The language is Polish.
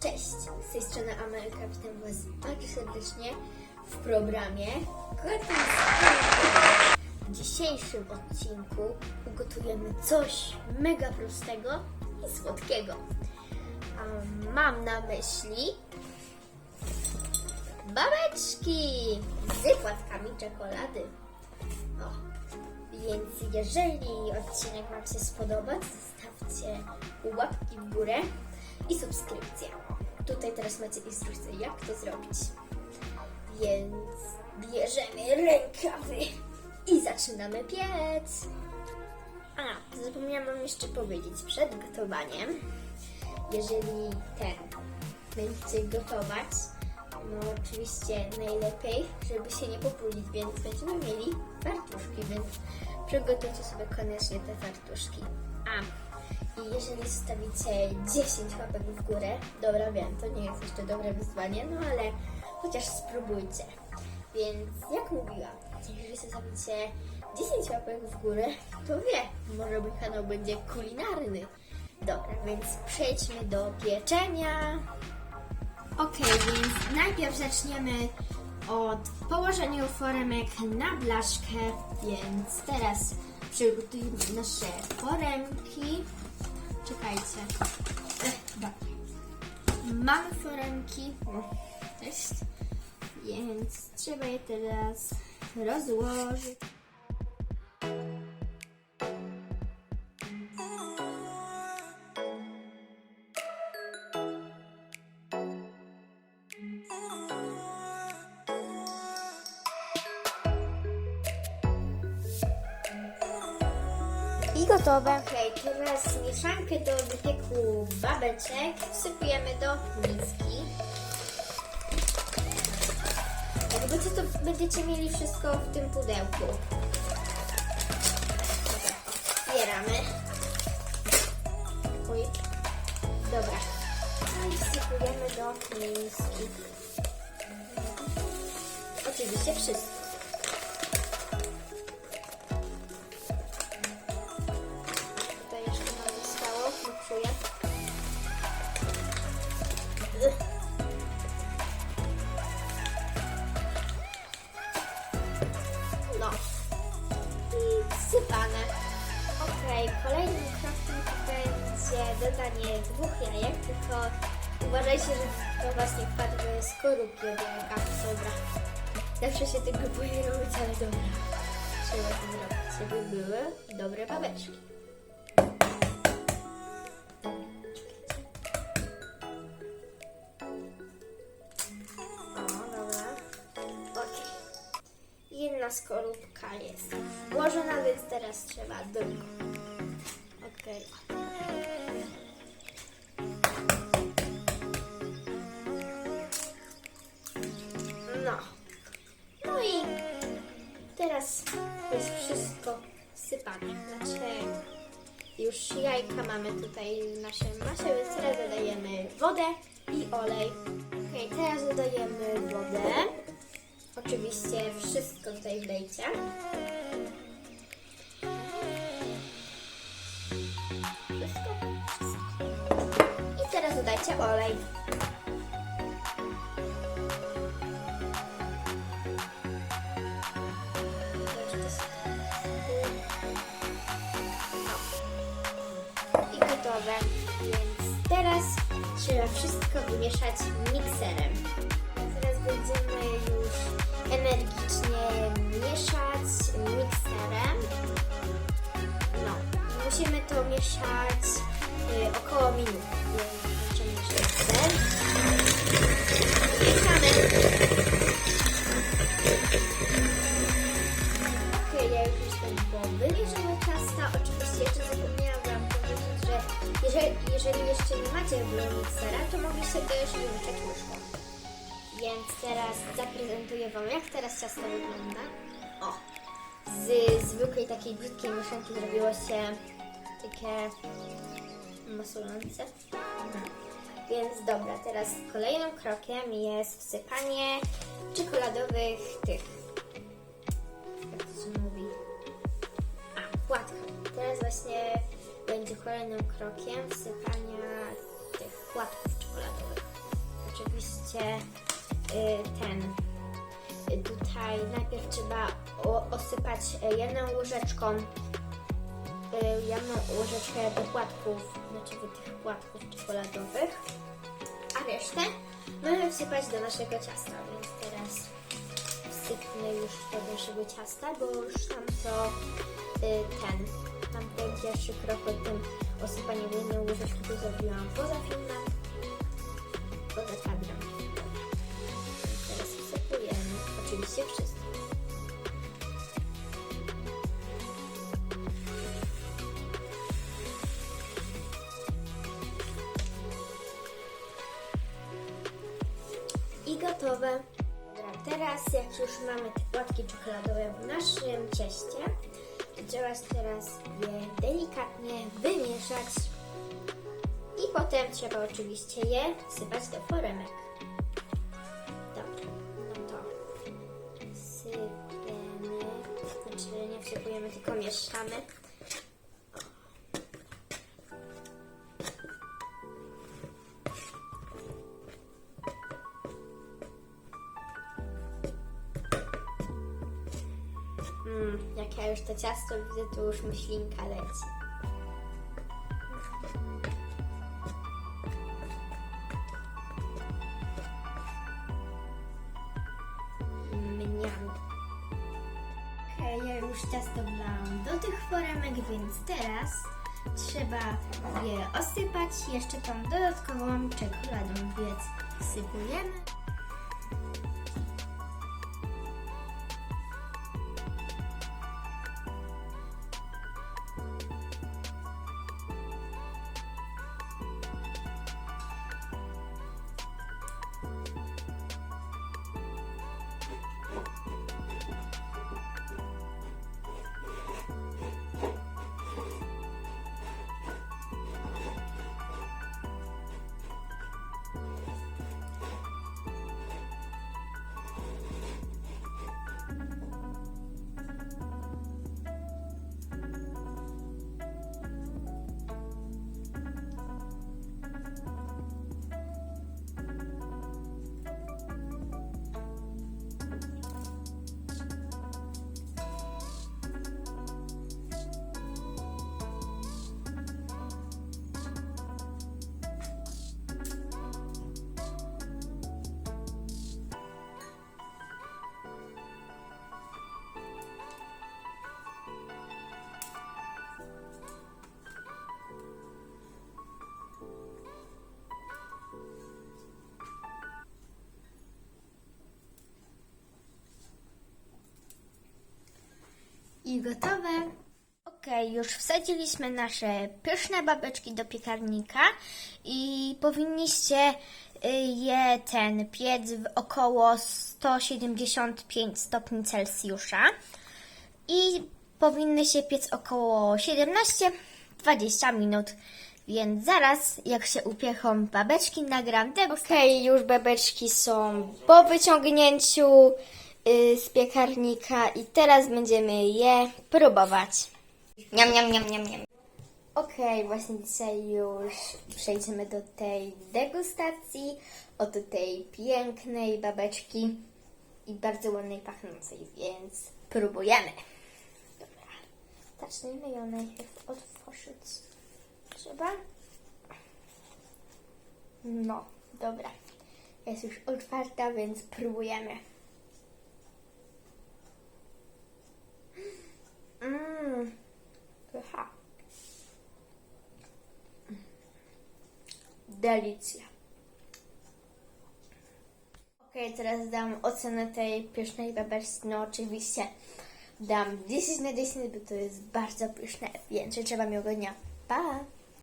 Cześć, z tej strony Amelka, witam Was bardzo serdecznie w programie W dzisiejszym odcinku ugotujemy coś mega prostego i słodkiego. Mam na myśli babeczki z płatkami czekolady. O, więc jeżeli odcinek Wam się spodoba, zostawcie łapki w górę i subskrypcję. Tutaj teraz macie instrukcję, jak to zrobić. Więc bierzemy rękawy i zaczynamy piec. A, zapomniałam jeszcze powiedzieć, przed gotowaniem, jeżeli ten będziecie gotować, no oczywiście najlepiej, żeby się nie popłulić, więc będziemy mieli fartuszki, więc przygotujcie sobie koniecznie te fartuszki. A, i jeżeli zostawicie 10 łapek w górę, dobra wiem, to nie jest jeszcze dobre wyzwanie, no ale chociaż spróbujcie. Więc jak mówiłam, jeżeli zostawicie 10 łapek w górę, to wie, może mój kanał będzie kulinarny. Dobra, więc przejdźmy do pieczenia. Ok, więc najpierw zaczniemy od położenia foremek na blaszkę, więc teraz przygotujemy nasze foremki. Czekajcie. Ech, dobra. Mamy foremki. Cześć. Więc trzeba je teraz rozłożyć. I gotowe. Ok, teraz mieszankę do wypieku babeczek wsypujemy do miski. Jakby co, to będziecie mieli wszystko w tym pudełku. Zbieramy. Oj. Dobra. No i wsypujemy do miski. Oczywiście wszystko. I wsypane. Ok, kolejnym krokiem będzie dodanie dwóch jajek, tylko uważajcie, żeby do Was nie wpadły skorupki od jajka. Dobra. Zawsze się tego boję robić, ale dobra. Trzeba to zrobić, żeby były dobre babeczki. Skorupka jest włożona, więc teraz trzeba drugą. Okej. No. No i teraz jest wszystko sypane. Znaczy już jajka mamy tutaj w naszym masie, więc teraz dodajemy wodę i olej. Ok, teraz dodajemy wodę. Oczywiście wszystko tutaj wlejcie. Wszystko. I teraz dodajcie olej. I gotowe. Więc teraz trzeba wszystko wymieszać mikserem. Już energicznie mieszać mikserem. No, musimy to mieszać y, około minuty. Mikser. Mieszamy. Okej, ja już jestem po wymieszaniu ciasta. Oczywiście jeszcze zapomniałam Wam powiedzieć, że jeżeli, jeszcze nie macie miksera, to mogliście też wymieszać łyżką. Więc teraz zaprezentuję Wam, jak teraz ciasto wygląda. O! Z zwykłej takiej brzydkiej mieszanki zrobiło się takie masujące. Więc dobra, teraz kolejnym krokiem jest wsypanie czekoladowych tych. Jak to się mówi? A, płatka. Teraz właśnie będzie kolejnym krokiem wsypania tych płatków czekoladowych. oczywiście ten. y, Tutaj najpierw trzeba osypać y, jedną łyżeczką, jedną łyżeczkę do płatków, znaczy tych płatków czekoladowych, a resztę mamy wsypać do naszego ciasta, więc teraz wsypnę już do naszego ciasta, bo już tam to ten, tam ten pierwszy krok o tym osypaniu jedną łyżeczką to zrobiłam poza filmem, oczywiście wszystko. I gotowe. Dobra, teraz jak już mamy te płatki czekoladowe w naszym cieście, to trzeba teraz je delikatnie wymieszać i potem trzeba oczywiście je sypać do foremek. Wsypujemy, tylko mieszamy. Mm, jak ja już to ciasto widzę, to już myślinka leci. Już ciasto wlałam do tych foremek, więc teraz trzeba je osypać jeszcze tą dodatkową czekoladą, więc sypujemy. Gotowe. Ok, już wsadziliśmy nasze pyszne babeczki do piekarnika i powinniście y, je ten piec w około 175 stopni Celsjusza i powinny się piec około 17-20 minut. Więc zaraz, jak się upiechą babeczki, nagram tego. Okej, już babeczki są po wyciągnięciu z piekarnika i teraz będziemy je próbować. Niam, niam, niam, niam, niam. Okej, właśnie dzisiaj już przejdziemy do tej degustacji. Oto tej pięknej babeczki i bardzo ładnej pachnącej, więc próbujemy. Dobra, zacznijmy ją najpierw otworzyć. Trzeba? No, dobra. Jest już otwarta, więc próbujemy. Mmm, pycha. Delicja. Okej, teraz dam ocenę tej pysznej babeczki. No oczywiście dam 10 na 10, bo to jest bardzo pyszne, więc życzę Wam miłego dnia. Pa!